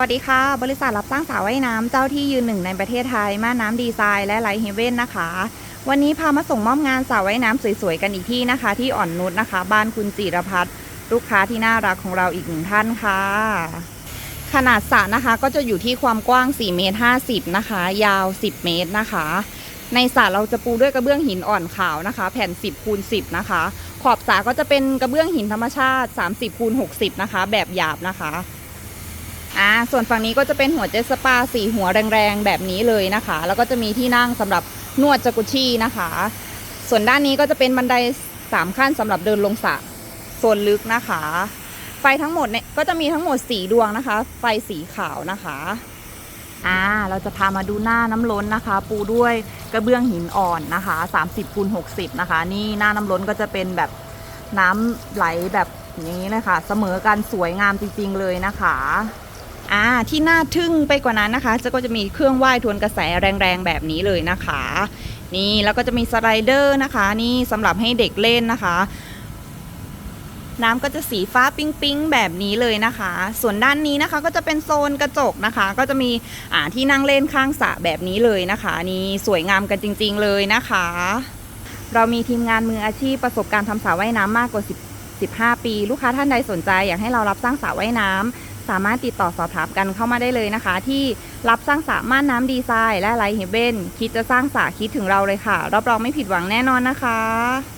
สวัสดีค่ะ บริษัทรับสร้างสระว่ายน้ำเจ้าที่ยืนหนึ่งในประเทศไทยม่านน้ำดีไซน์และไลท์เฮเว่นนะคะ วันนี้พามาส่งมอบงานสระว่ายน้ำสวยๆกันอีกที่นะคะ ที่อ่อนนุชนะคะ บ้านคุณจิรพัฒน์ลูกค้าที่น่ารักของเราอีกหนึ่งท่านค่ะ ขนาดสระนะคะก็จะอยู่ที่ความกว้าง 4 เมตร 50 นะคะ ยาว 10 เมตรนะคะ ในสระเราจะปูด้วยกระเบื้องหินอ่อนขาวนะคะ แผ่น 10คูณ10 นะคะ ขอบสระก็จะเป็นกระเบื้องหินธรรมชาติ 30คูณ60 นะคะ แบบหยาบนะคะ อ่าส่วนฝั่งนี้ก็จะเป็นหัวเจสปาสีหัวแรงๆแบบนี้เลยนะคะ แล้วก็จะมีที่นั่งสำหรับนวดจากุชี่นะคะ ส่วนด้านนี้ก็จะเป็นบันไดสามขั้นสำหรับเดินลงสระโซนลึกนะคะ ไฟทั้งหมดเนี่ยก็จะมีทั้งหมดสีดวงนะคะ ไฟสีขาวนะคะอ่าเราจะพามาดูหน้าน้ำล้นนะคะ ปูด้วยกระเบื้องหินอ่อนนะคะ 30คูณ60 นะคะ นี่หน้าน้ำล้นก็จะเป็นแบบน้ำไหลแบบอย่างนี้เลยค่ะ เสมอกันสวยงามจริงๆเลยนะคะ อ่าที่น่าทึ่งไปกว่านั้นนะคะจะก็จะมีเครื่องว่ายทวนกระแสแรงๆแบบนี้เลยนะคะ นี่แล้วก็จะมีสไลเดอร์นะคะ นี่สำหรับให้เด็กเล่นนะคะ น้ำก็จะสีฟ้าปิ๊งปิ๊งๆแบบนี้เลยนะคะ ส่วนด้านนี้นะคะก็จะเป็นโซนกระจกนะคะ ก็จะมีอ่าที่นั่งเล่นข้างสระแบบนี้เลยนะคะ นี่สวยงามกันจริง ๆ เลยนะคะ เรามีทีมงานมืออาชีพประสบการณ์ทำสระว่ายน้ำมากกว่า10 15 ปี ลูกค้าท่านใดสนใจอยากให้เรารับสร้างสระว่ายน้ำ สามารถติดต่อสอบถามกันเข้ามาได้เลยนะคะ ที่รับสร้างสระม่านน้ำดีไซน์ และไลท์เฮเบนคิดจะสร้างสระคิดถึงเราเลยค่ะ รับรองไม่ผิดหวังแน่นอนนะคะ